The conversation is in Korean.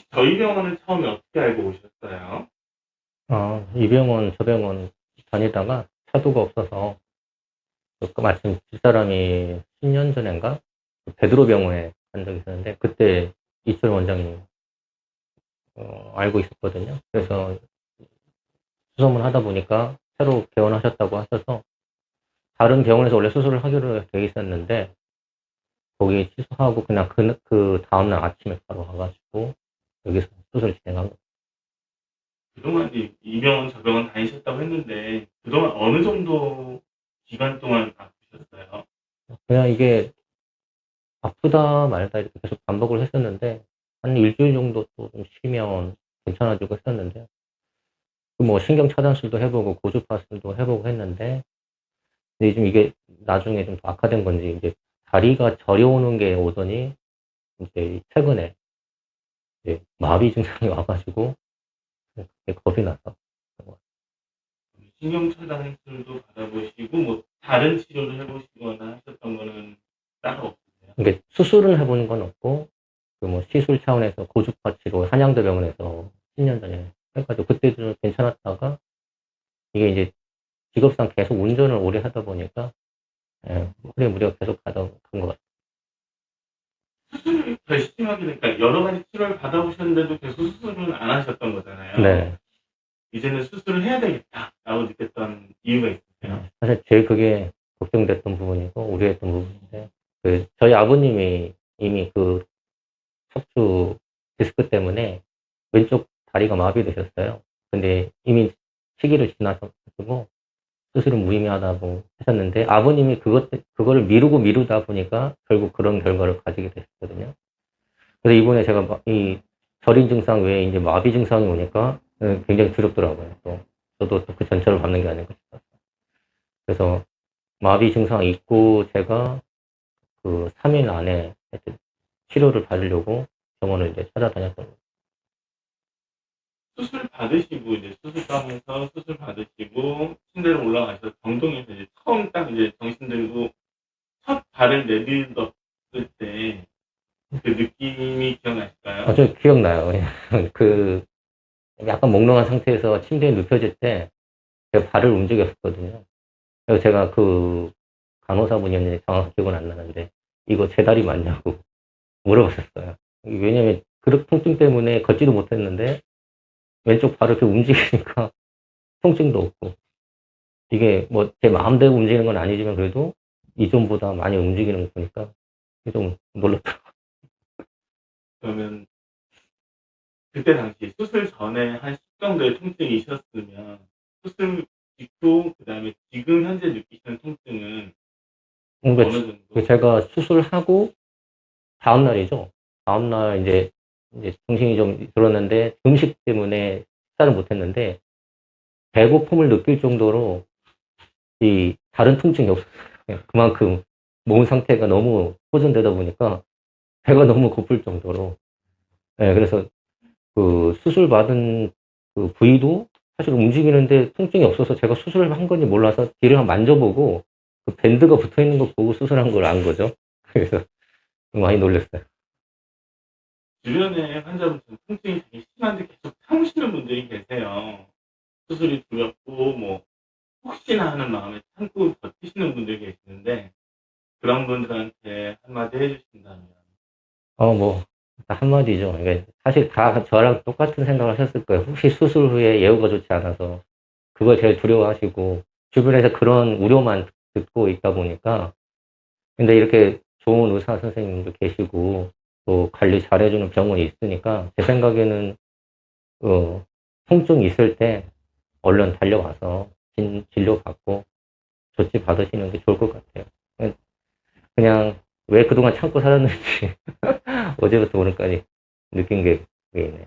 혹시 저희 병원은 처음에 어떻게 알고 오셨어요? 어, 이 병원, 저 병원 다니다가 차도가 없어서, 그 마침 집사람이 10년 전인가? 그 베드로 병원에 간 적이 있었는데, 그때 이철 원장님, 어, 알고 있었거든요. 그래서 수소문 하다 보니까 새로 개원하셨다고 하셔서, 다른 병원에서 원래 수술을 하기로 돼 있었는데, 거기 취소하고 그냥 그, 그 다음날 아침에 바로 가가지고, 여기서 수술 진행한 거예요. 그동안 이제 이 병원 저 병원 다니셨다고 했는데 그동안 어느 정도 기간 동안 아프셨어요? 그냥 이게 아프다 말다 이렇게 계속 반복을 했었는데 한 일주일 정도 또 좀 쉬면 괜찮아지고 했었는데 그뭐 신경 차단술도 해보고 고주파술도 해보고 했는데 근데 좀 이게 나중에 좀 더 악화된 건지 이제 다리가 저려오는 게 오더니 이제 최근에 이제 마비 증상이 와가지고 겁이 나서 신경 차단술도 받아보시고 뭐 다른 치료를 해보시거나 하셨던 거는 따로 없으세요? 이게 수술을 해보는 건 없고 그 뭐 시술 차원에서 고주파 치료 한양대 병원에서 10년 전에 해가지고 그때도 좀 괜찮았다가 이게 이제 직업상 계속 운전을 오래 하다 보니까 예, 허리 무리가 계속 가다 간것 같아요. 수술이 결심하게 되니까 여러 가지 치료를 받아보셨는데도 계속 수술은 안 하셨던 거잖아요. 네. 이제는 수술을 해야 되겠다라고 느꼈던 이유가 있으세요? 사실 제일 그게 걱정됐던 부분이고 우려했던 부분인데 그 저희 아버님이 이미 그 척추 디스크 때문에 왼쪽 다리가 마비되셨어요. 근데 이미 시기를 지나셔가지고 수술은 무의미하다고 하셨는데 아버님이 그것 때- 그거를 미루고 미루다 보니까 결국 그런 결과를 가지게 되셨거든요. 그래서 이번에 제가 마- 이 절인 증상 외에 이제 마비 증상이 오니까 어, 굉장히 두렵더라고요. 또 저도 또 그 전철을 밟는 게 아닐까 싶어서. 그래서 마비 증상 있고 제가 그 3일 안에 치료를 받으려고 병원을 이제 찾아다녔던 거예요. 수술 받으시고 이제 수술방에서 수술 받으시고 침대로 올라가셔서 병동에서 이제 처음 딱 이제 정신 들고 첫 발을 내딛었을 때 그 느낌이 기억나실까요? 아, 저 기억나요. 그 약간 몽롱한 상태에서 침대에 눕혀질 때 제가 발을 움직였었거든요. 그래서 제가 그 간호사분이었는지 정확히 기억은 안 나는데 이거 제 다리 맞냐고 물어봤었어요. 왜냐면 그런 통증 때문에 걷지도 못했는데 왼쪽 발을 이렇게 움직이니까 통증도 없고 이게 뭐 제 마음대로 움직이는 건 아니지만 그래도 이전보다 많이 움직이는 거 보니까 좀 놀랐더라고요. 그러면 그때 당시 수술 전에 한 10 정도의 통증이 있었으면 수술 직후 그다음에 지금 현재 느끼시는 통증은 뭔가 어느 정도? 그 제가 수술하고 다음 날이죠. 다음 날 이제 이제 정신이 좀 들었는데 음식 때문에 식사를 못 했는데 배고픔을 느낄 정도로 이 다른 통증이 없었어요. 그냥 그만큼 몸 상태가 너무 호전되다 보니까 배가 너무 고플 정도로 예, 그래서 그 수술 받은 그 부위도 사실 움직이는데 통증이 없어서 제가 수술을 한 건지 몰라서 뒤를 한번 만져보고 그 밴드가 붙어 있는 거 보고 수술한 걸 안 거죠. 그래서 많이 놀랐어요. 주변에 환자분들 통증이 되게 심한데 계속 참으시는 분들이 계세요. 수술이 두렵고 뭐 혹시나 하는 마음에 참고 버티시는 분들이 계시는데 그런 분들한테 한마디 해주신다면 어, 뭐, 한마디죠. 이게 사실 다 저랑 똑같은 생각을 하셨을 거예요. 혹시 수술 후에 예후가 좋지 않아서 그걸 제일 두려워하시고 주변에서 그런 우려만 듣고 있다 보니까 근데 이렇게 좋은 의사 선생님도 계시고 또 관리 잘해주는 병원이 있으니까 제 생각에는 어, 통증이 있을 때 얼른 달려가서 진, 진료 받고 조치 받으시는 게 좋을 것 같아요. 그냥 왜 그동안 참고 살았는지 어제부터 오늘까지 느낀 게 있네요.